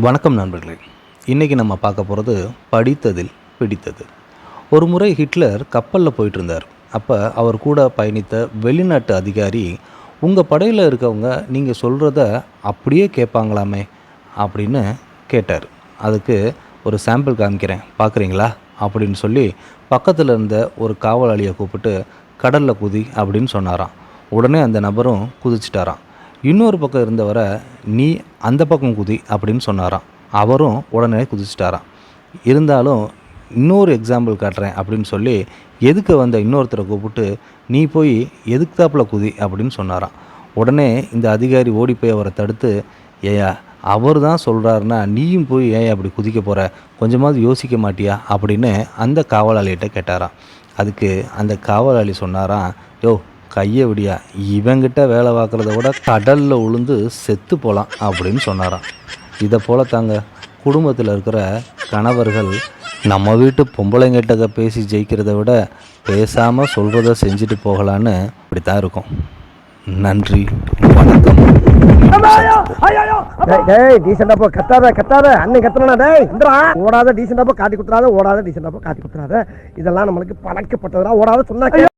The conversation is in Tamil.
வணக்கம் நண்பர்களே. இன்றைக்கி நம்ம பார்க்க போகிறது படித்ததில் பிடித்தது. ஒரு முறை ஹிட்லர் கப்பலில் போயிட்டு இருந்தார். அப்போ அவர் கூட பயணித்த வெளிநாட்டு அதிகாரி உங்கள் படையில் இருக்கவங்க நீங்கள் சொல்கிறத அப்படியே கேட்பாங்களாமே அப்படின்னு கேட்டார். அதுக்கு ஒரு சாம்பிள் காமிக்கிறேன். பார்க்குறீங்களா? அப்படின்னு சொல்லி பக்கத்தில் இருந்த ஒரு காவலாளியை கூப்பிட்டு கடலில் குதி அப்படின்னு சொன்னாராம். உடனே அந்த நபரும் குதிச்சிட்டாராம். இன்னொரு பக்கம் இருந்தவரை நீ அந்த பக்கம் குதி அப்படின்னு சொன்னாராம். அவரும் உடனே குதிச்சிட்டாராம். இருந்தாலும் இன்னொரு எக்ஸாம்பிள் காட்டுறேன் அப்படின்னு சொல்லி எதுக்கு வந்த? இன்னொருத்தரை கூப்பிட்டு நீ போய் எதுக்குத்தாப்புல குதி? அப்படின்னு சொன்னாராம். உடனே இந்த அதிகாரி ஓடி போய் அவரை தடுத்து ஏயா அவர் தான் சொல்கிறாருன்னா நீயும் போய் ஏன் அப்படி குதிக்க போகிற கொஞ்சமாவது யோசிக்க மாட்டியா? அப்படின்னு அந்த காவலாளிகிட்ட கேட்டாராம். அதுக்கு அந்த காவலாளி சொன்னாராம் யோ கையை விடியா. இவங்கிட்ட வேலை பார்க்குறத விட கடலில் உளுந்து செத்து போகலாம் அப்படின்னு சொன்னாராம். இதை போல தாங்க குடும்பத்தில் இருக்கிற கணவர்கள் நம்ம வீட்டு பொம்பளைங்கிட்ட பேசி ஜெயிக்கிறத விட பேசாமல் சொல்கிறத செஞ்சுட்டு போகலான்னு இப்படி தான் இருக்கும். நன்றி வணக்கம். டேய், டேய் டீசெண்டா போ கத்தாத கத்தாத. அண்ணன் டேய்? இந்தரா ஓடாத டீசெண்டா போ காட்டி குத்துறாத ஓடாத டீசெண்டா போ காட்டி குத்துறாத இதெல்லாம் நம்மளுக்கு பழக்கப்பட்டதுடா ஓடாத சொன்னா